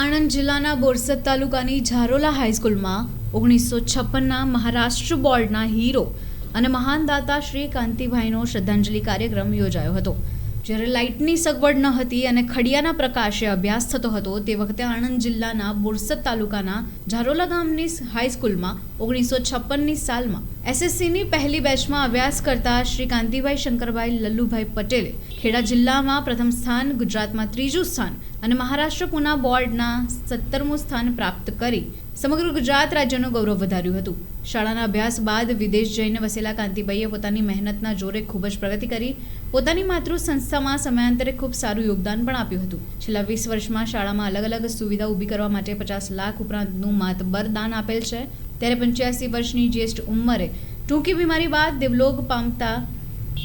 આણંદ જિલ્લાના બોરસદ તાલુકાની ઝારોલા હાઈસ્કૂલમાં ઓગણીસો છપ્પનના મહારાષ્ટ્ર બોર્ડના હીરો અને મહાન દાતા શ્રી કાંતિભાઈનો શ્રદ્ધાંજલિ કાર્યક્રમ યોજાયો હતો. જ્યારે લાઇટની સગવડ ન હતી અને ખડિયાના પ્રકાશે અભ્યાસ થતો હતો, તે વખતે આણંદ જિલ્લાના બોરસદ તાલુકાના ઝારોલા ગામની હાઈસ્કૂલમાં ઓગણીસો છપ્પનની સાલમાં એસએસસીની પહેલી બેચમાં અભ્યાસ કરતા શ્રી કાંતિભાઈ શંકરભાઈ લલ્લુભાઈ પટેલે ખેડા જિલ્લામાં પ્રથમ સ્થાન, ગુજરાતમાં ત્રીજું સ્થાન અને મહારાષ્ટ્ર પુના બોર્ડના સત્તરમું સ્થાન પ્રાપ્ત કરી સમગ્ર ગુજરાત રાજ્યનું ગૌરવ વધાર્યું હતું. શાળાના અભ્યાસ બાદ વિદેશ જઈને વસેલા કાંતિભાઈએ પોતાની મહેનતના જોરે ખૂબ જ પ્રગતિ કરી. પોતાની માતૃ સંસ્થામાં સમયાંતરે ખૂબ સારું યોગદાન પણ આપ્યું હતું. છેલ્લા વીસ વર્ષમાં શાળામાં અલગ અલગ સુવિધા ઊભી કરવા માટે પચાસ લાખ ઉપરાંતનું માતબર દાન આપેલ છે. ત્યારે પંચ્યાસી વર્ષની જ્યેષ્ઠ ઉંમરે ટૂંકી બીમારી બાદ દેવલોક પામતા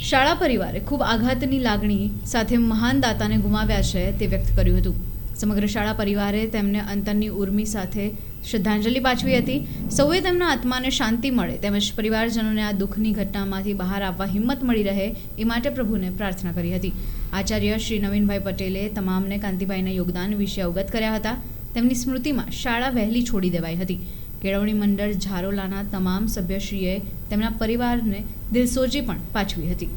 શાળા પરિવારે ખૂબ આઘાતની લાગણી સાથે મહાન દાતાને ગુમાવ્યા છે તે વ્યક્ત કર્યું હતું. સમગ્ર શાળા પરિવારે તેમને અંતરની ઉર્મી સાથે શ્રદ્ધાંજલિ પાઠવી હતી. સૌએ તેમના આત્માને શાંતિ મળે તેમજ પરિવારજનોને આ દુઃખની ઘટનામાંથી બહાર આવવા હિંમત મળી રહે એ માટે પ્રભુને પ્રાર્થના કરી હતી. આચાર્ય શ્રી નવીનભાઈ પટેલે તમામને કાંતિભાઈના યોગદાન વિશે અવગત કર્યા હતા. તેમની સ્મૃતિમાં શાળા વહેલી છોડી દેવાઈ હતી. કેળવણી મંડળ ઝારોલાના તમામ સભ્યશ્રીએ તેમના પરિવારને દિલસોજી પણ પાછવી હતી.